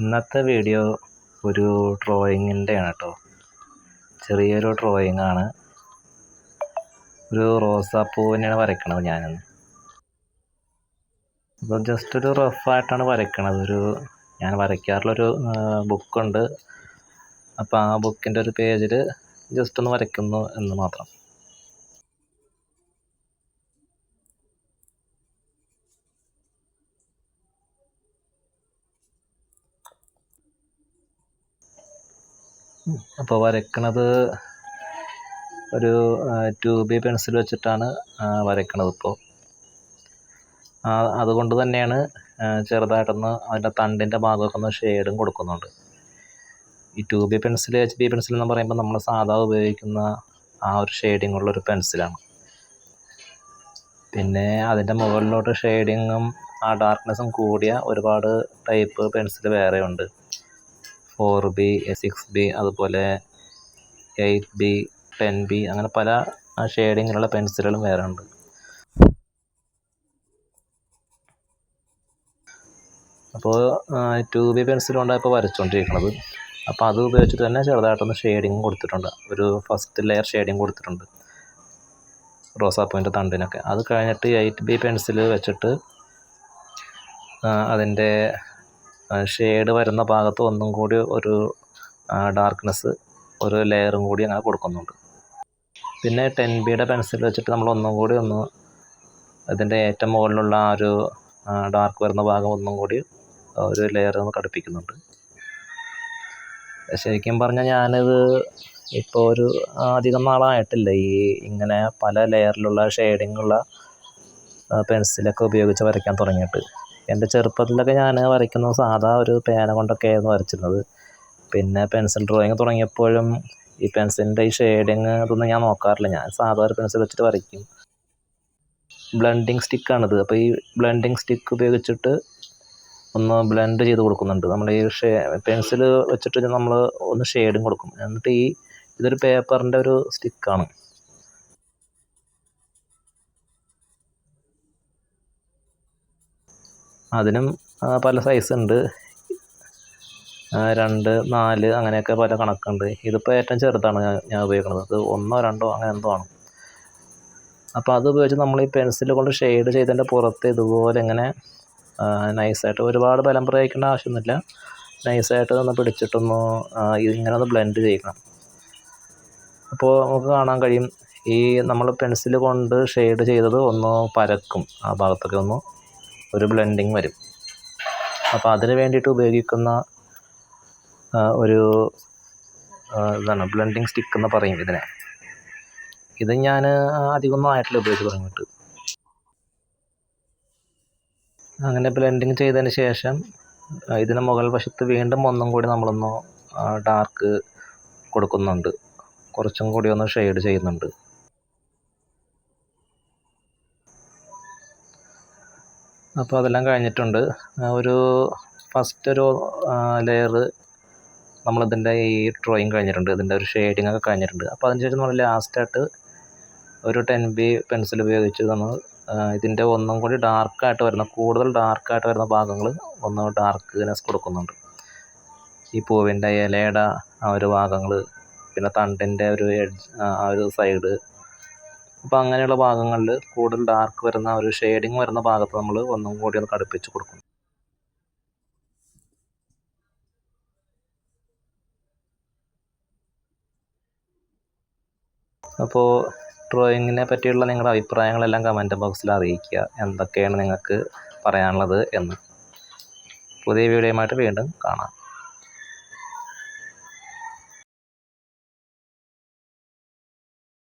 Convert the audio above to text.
ഇന്നത്തെ വീഡിയോ ഒരു ഡ്രോയിങ്ങിന്റെ ആണ് കേട്ടോ ചെറിയൊരു ഡ്രോയിങ് ആണ്. ഒരു റോസാപ്പൂവിനെയാണ് വരയ്ക്കണത് ഞാനിന്ന്. അപ്പോൾ ജസ്റ്റ് ഒരു റഫായിട്ടാണ് വരയ്ക്കണത്. ഒരു ഞാൻ വരയ്ക്കാറുള്ളൊരു ബുക്കുണ്ട് അപ്പോൾ ആ ബുക്കിന്റെ ഒരു പേജിൽ ജസ്റ്റ് ഒന്ന് വരയ്ക്കുന്നു എന്ന് മാത്രം. അപ്പോൾ വരയ്ക്കണത് ഒരു ടു ബി പെൻസിൽ വെച്ചിട്ടാണ് വരയ്ക്കണത് ഇപ്പോൾ അതുകൊണ്ട് തന്നെയാണ് ചെറുതായിട്ടൊന്ന് അതിന്റെ തണ്ടിന്റെ ഭാഗമൊക്കെ ഒന്ന് ഷെയ്ഡും കൊടുക്കുന്നുണ്ട്. ഈ two B pencil H B pencil എന്ന് പറയുമ്പോൾ നമ്മൾ സാധാ ഉപയോഗിക്കുന്ന ആ ഒരു ഷെയ്ഡിങ് ഉള്ളൊരു പെൻസിലാണ്. പിന്നെ അതിന്റെ മുകളിലോട്ട് ഷെയ്ഡിങ്ങും ആ ഡാർക്ക്നെസ്സും കൂടിയ ഒരുപാട് ടൈപ്പ് പെൻസിൽ വേറെ ഉണ്ട് ഫോർ ബി സിക്സ് ബി അതുപോലെ എയ്റ്റ് ബി ടെൻ ബി അങ്ങനെ പല ഷെയ്ഡിങ്ങിലുള്ള പെൻസിലുകളും വേറെ ഉണ്ട്. അപ്പോൾ ടു ബി പെൻസിൽ കൊണ്ടാണ് ഇപ്പോൾ വരച്ചുകൊണ്ടിരിക്കുന്നത് അപ്പോൾ അത് ഉപയോഗിച്ചിട്ട് തന്നെ ചെറുതായിട്ടൊന്ന് ഷെയ്ഡിങ് കൊടുത്തിട്ടുണ്ട്. ഒരു ഫസ്റ്റ് ലെയർ ഷെയ്ഡിങ് കൊടുത്തിട്ടുണ്ട്. റോസാപ്പൂവിന്റെ തണ്ടിനൊക്കെ. അത് കഴിഞ്ഞിട്ട് എയ്റ്റ് ബി പെൻസിൽ വെച്ചിട്ട് അതിന്റെ ഷെയ്ഡ് വരുന്ന ഭാഗത്ത് ഒന്നും കൂടി ഒരു ഡാർക്ക്നെസ് ഒരു ലെയറും കൂടി അങ്ങനെ കൊടുക്കുന്നുണ്ട്. പിന്നെ ടെൻ ബിയുടെ പെൻസിൽ വെച്ചിട്ട് നമ്മൾ ഒന്നും കൂടി ഒന്ന് അതിന്റെ ഏറ്റവും മുകളിലുള്ള ആ ഒരു ഡാർക്ക് വരുന്ന ഭാഗം ഒന്നും കൂടി ഒരു ലെയർ ഒന്ന് കടുപ്പിക്കുന്നുണ്ട് ശരിക്കും പറഞ്ഞാൽ ഞാനിത് ഇപ്പോൾ ഒരു അധികം നാളായിട്ടില്ല. ഈ ഇങ്ങനെ പല ലെയറിലുള്ള ഷെയ്ഡിങ്ങുള്ള പെൻസിലൊക്കെ ഉപയോഗിച്ച് വരയ്ക്കാൻ തുടങ്ങിയിട്ട്. എന്റെ ചെറുപ്പത്തിലൊക്കെ ഞാൻ വരയ്ക്കുന്നത് സാധാ ഒരു പേന കൊണ്ടൊക്കെ ആയിരുന്നു വരച്ചിരുന്നത്. പിന്നെ പെൻസിൽ ഡ്രോയിങ് തുടങ്ങിയപ്പോഴും ഈ പെൻസിലിന്റെ ഈ ഷെയ്ഡിങ് അതൊന്നും ഞാൻ നോക്കാറില്ല. ഞാൻ സാധാ ഒരു പെൻസിൽ വെച്ചിട്ട് വരയ്ക്കും. ബ്ലെൻഡിങ് സ്റ്റിക്കാണിത്. അപ്പോൾ ഈ ബ്ലെൻഡിങ് സ്റ്റിക്ക് ഉപയോഗിച്ചിട്ട് ഒന്ന് ബ്ലെൻഡ് ചെയ്ത് കൊടുക്കുന്നുണ്ട്. നമ്മൾ ഈ ഷേ പെൻസിൽ വെച്ചിട്ട് നമ്മൾ ഒന്ന് ഷെയ്ഡും കൊടുക്കും. എന്നിട്ട് ഈ ഇതൊരു പേപ്പറിന്റെ ഒരു സ്റ്റിക്കാണ്. അതിനും പല സൈസ് ഉണ്ട്. രണ്ട് നാല് അങ്ങനെയൊക്കെ പല കണക്കുണ്ട്. ഇതിപ്പോൾ ഏറ്റവും ചെറുതാണ് ഞാൻ ഉപയോഗിക്കുന്നത്. അത് ഒന്നോ രണ്ടോ അങ്ങനെ എന്തോ ആണ്. അപ്പോൾ അത് ഉപയോഗിച്ച് നമ്മൾ ഈ പെൻസിൽ കൊണ്ട് ഷെയ്ഡ് ചെയ്തതിന്റെ പുറത്ത് ഇതുപോലെ ഇങ്ങനെ നൈസായിട്ട് ഒരുപാട് ബലം പ്രയോഗിക്കേണ്ട ആവശ്യമൊന്നുമില്ല. നൈസായിട്ട് ഒന്ന് പിടിച്ചിട്ടൊന്ന് ഇങ്ങനെ ഒന്ന് ബ്ലെൻഡ് ചെയ്യണം അപ്പോൾ നമുക്ക് കാണാൻ കഴിയും. ഈ നമ്മൾ പെൻസിൽ കൊണ്ട് ഷെയ്ഡ് ചെയ്തത് ഒന്ന് പരക്കും. ആ ഭാഗത്തൊക്കെ ഒന്ന് ഒരു ബ്ലെൻഡിങ് വരും. അപ്പോൾ അതിന് വേണ്ടിയിട്ട് ഉപയോഗിക്കുന്ന ഒരു ഇതാണ് ബ്ലെൻഡിങ് സ്റ്റിക്ക് എന്ന് പറയും ഇതിനെ. ഇത് ഞാൻ അധികമൊന്നും ആയിട്ടില്ല ഉപയോഗിച്ച് തുടങ്ങിയിട്ട്. അങ്ങനെ ബ്ലെൻഡിങ് ചെയ്തതിന് ശേഷം ഇതിന് മുകൾ വശത്ത് വീണ്ടും ഒന്നും കൂടി നമ്മളൊന്ന് ഡാർക്ക് കൊടുക്കുന്നുണ്ട്. കുറച്ചും കൂടി ഒന്ന് ഷെയ്ഡ് ചെയ്യുന്നുണ്ട്. അപ്പോൾ അതെല്ലാം കഴിഞ്ഞിട്ടുണ്ട്. ഒരു ഫസ്റ്റ് ഒരു ലെയർ നമ്മളിതിന്റെ ഈ ഡ്രോയിങ് കഴിഞ്ഞിട്ടുണ്ട്. ഇതിന്റെ ഒരു ഷെയ്ഡിങ് ഒക്കെ കഴിഞ്ഞിട്ടുണ്ട്. അപ്പോൾ അതിന് ശേഷം നമ്മൾ ലാസ്റ്റായിട്ട് ഒരു ടെൻ ബി പെൻസിൽ ഉപയോഗിച്ച് നമ്മൾ ഇതിന്റെ ഒന്നും കൂടി ഡാർക്കായിട്ട് വരുന്ന കൂടുതൽ ഡാർക്കായിട്ട് വരുന്ന ഭാഗങ്ങൾ ഒന്ന് ഡാർക്ക്നെസ് കൊടുക്കുന്നുണ്ട്. ഈ പൂവിന്റെ ഇലയുടെ ആ ഒരു ഭാഗങ്ങൾ പിന്നെ തണ്ടിന്റെ ഒരു എഡ്ജ് ആ ഒരു സൈഡ് അപ്പോൾ അങ്ങനെയുള്ള ഭാഗങ്ങളിൽ കൂടുതൽ ഡാർക്ക് വരുന്ന ഒരു ഷെയ്ഡിങ് വരുന്ന ഭാഗത്ത് നമ്മൾ ഒന്നും കൂടി ഒന്ന് കടുപ്പിച്ച് കൊടുക്കും. അപ്പോൾ ഡ്രോയിങ്ങിനെ പറ്റിയുള്ള നിങ്ങളുടെ അഭിപ്രായങ്ങളെല്ലാം കമന്റ് ബോക്സിൽ അറിയിക്കുക. എന്തൊക്കെയാണ് നിങ്ങൾക്ക് പറയാനുള്ളത് എന്ന്. പുതിയ വീഡിയോയുമായിട്ട് വീണ്ടും കാണാം.